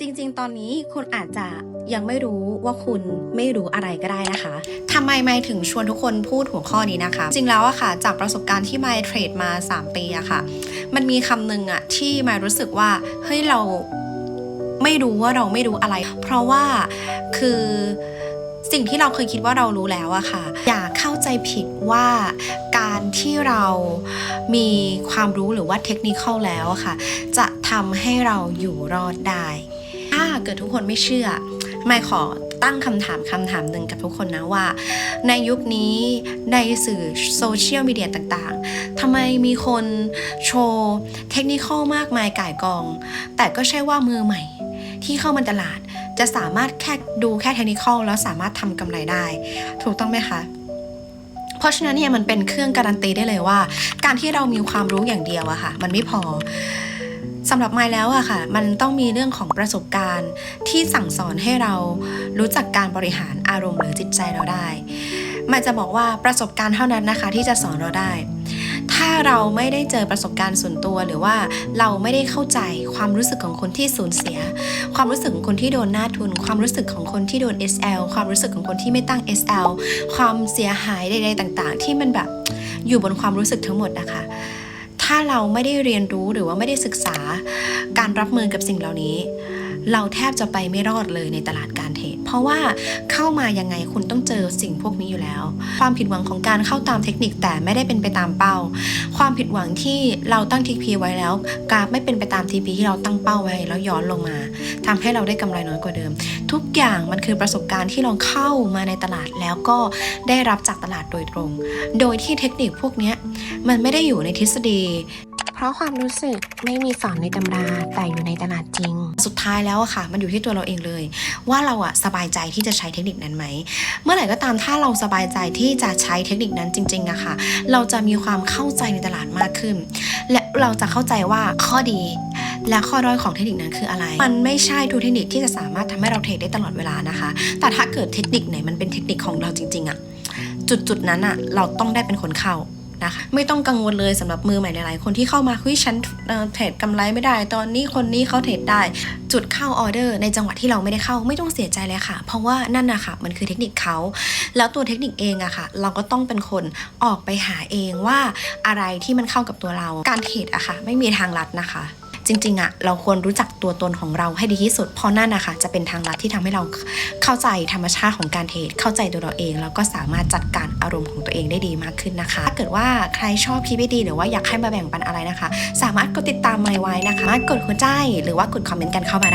จริง ๆ ตอนนี้คุณอาจจะยังไม่รู้ว่าคุณไม่รู้อะไรก็ได้นะคะทำไมไม่ถึงชวนทุกคนพูดหัวข้อนี้นะคะ จริงแล้วอะค่ะ จากประสบการณ์ที่ไม่เทรดมา 3 ปีอะค่ะ มันมีคำหนึ่งอะที่ไม่รู้สึกว่า เฮ้ย เราไม่รู้ว่าเราไม่รู้อะไร เพราะว่าคือสิ่งที่เราเคยคิดว่าเรารู้แล้วอะค่ะ อย่าเข้าใจผิดว่าการที่เรามีความรู้หรือว่าเทคนิคเข้าแล้วอะค่ะ จะทำให้เราอยู่รอดได้ ถ้าเกิดทุกคนไม่เชื่อ ไม่ขอตั้งคำถามคำถามหนึ่งกับทุกคนนะว่า ในยุคนี้ในสื่อโซเชียลมีเดียต่างๆทำไมมีคนโชว์เทคนิคมากมายก่ายกอง แต่ก็ใช่ว่ามือใหม่ที่เข้ามาตลาด จะสามารถแค่ดูแค่เทคนิคแล้วสามารถทำกำไรได้ ถูกต้องไหมคะเพราะฉะนั้นเนี่ยมันเป็นเครื่องการันตีได้เลยว่า การที่เรามีความรู้อย่างเดียวอะค่ะ มันไม่พอ สำหรับไมล์แล้วอะค่ะ มันต้องมีเรื่องของประสบการณ์ที่สั่งสอนให้เรารู้จักการบริหารอารมณ์หรือจิตใจเราได้ไมล์จะบอกว่าประสบการณ์เท่านั้นนะคะ ที่จะสอนเราได้ ถ้าเราไม่ได้เจอประสบการณ์ส่วนตัวหรือว่าเราไม่ได้เข้าใจความรู้สึกของคนที่สูญเสีย ความรู้สึกของคนที่โดนหน้าทุน ความรู้สึกของคนที่โดน SL ความรู้สึกของคนที่ไม่ตั้ง SL ความเสียหายใดๆต่าง ๆ ที่มันแบบอยู่บนความรู้สึกทั้งหมดนะคะ ถ้าเราไม่ได้เรียนรู้หรือว่าไม่ได้ศึกษาการรับมือกับสิ่งเหล่านี้ เราแทบจะไปไม่รอดเลยในตลาดการเทรดเพราะว่าเข้ามายังไงคุณต้องเจอสิ่งพวกนี้อยู่แล้ว ความผิดหวังของการเข้าตามเทคนิคแต่ไม่ได้เป็นไปตามเป้า ความผิดหวังที่เราตั้งทีพีไว้แล้ว กราฟไม่เป็นไปตามทีพีที่เราตั้งเป้าไว้แล้วย้อนลงมาทำให้เราได้กำไรน้อยกว่าเดิม ทุกอย่างมันคือประสบการณ์ที่เราเข้ามาในตลาดแล้วก็ได้รับจากตลาดโดยตรง โดยที่เทคนิคพวกนี้มันไม่ได้อยู่ในทฤษฎี เพราะความรู้สึกไม่มีสอนในตำราแต่อยู่ในตลาดจริง สุดท้ายแล้วอะค่ะ มันอยู่ที่ตัวเราเองเลย ว่าเราอะสบายใจที่จะใช้เทคนิคนั้นไหม เมื่อไหร่ก็ตามถ้าเราสบายใจที่จะใช้เทคนิคนั้นจริงๆอะค่ะ เราจะมีความเข้าใจในตลาดมากขึ้น และเราจะเข้าใจว่าข้อดีและข้อด้อยของเทคนิคนั้นคืออะไร มันไม่ใช่ทุกเทคนิคที่จะสามารถทำให้เราเทรดได้ตลอดเวลานะคะ แต่ถ้าเกิดเทคนิคไหนมันเป็นเทคนิคของเราจริงๆอะจุดๆนั้นอะเราต้องได้เป็นคนเข้า นะคะ ไม่ต้องกังวลเลยสำหรับมือใหม่หลายๆ คนที่เข้ามาคุยฉันเทรดกำไรไม่ได้ ตอนนี้คนนี้เขาเทรดได้ จุดเข้าออเดอร์ ในจังหวะที่เราไม่ได้เข้าไม่ต้องเสียใจเลยค่ะ เพราะว่านั่นนะคะมันคือเทคนิคเขา แล้วตัวเทคนิคเองอะค่ะ เราก็ต้องเป็นคนออกไปหาเองว่าอะไรที่มันเข้ากับตัวเรา การเทรดอะค่ะ ไม่มีทางลัดนะคะ จริงๆอะเราควรรู้จักตัวตนของเราให้ดีที่สุด เพราะนั่นนะคะจะเป็นทางลัดที่ทำให้เราเข้าใจธรรมชาติของการเทรดเข้าใจตัวเราเอง แล้วก็สามารถจัดการอารมณ์ของตัวเองได้ดีมากขึ้นนะคะ ถ้าเกิดว่าใครชอบคลิปดีหรือว่าอยากให้มาแบ่งปันอะไรนะคะ สามารถกดติดตามไมไว้นะคะ กดหัวใจหรือว่ากดคอมเมนต์กันเข้ามาได้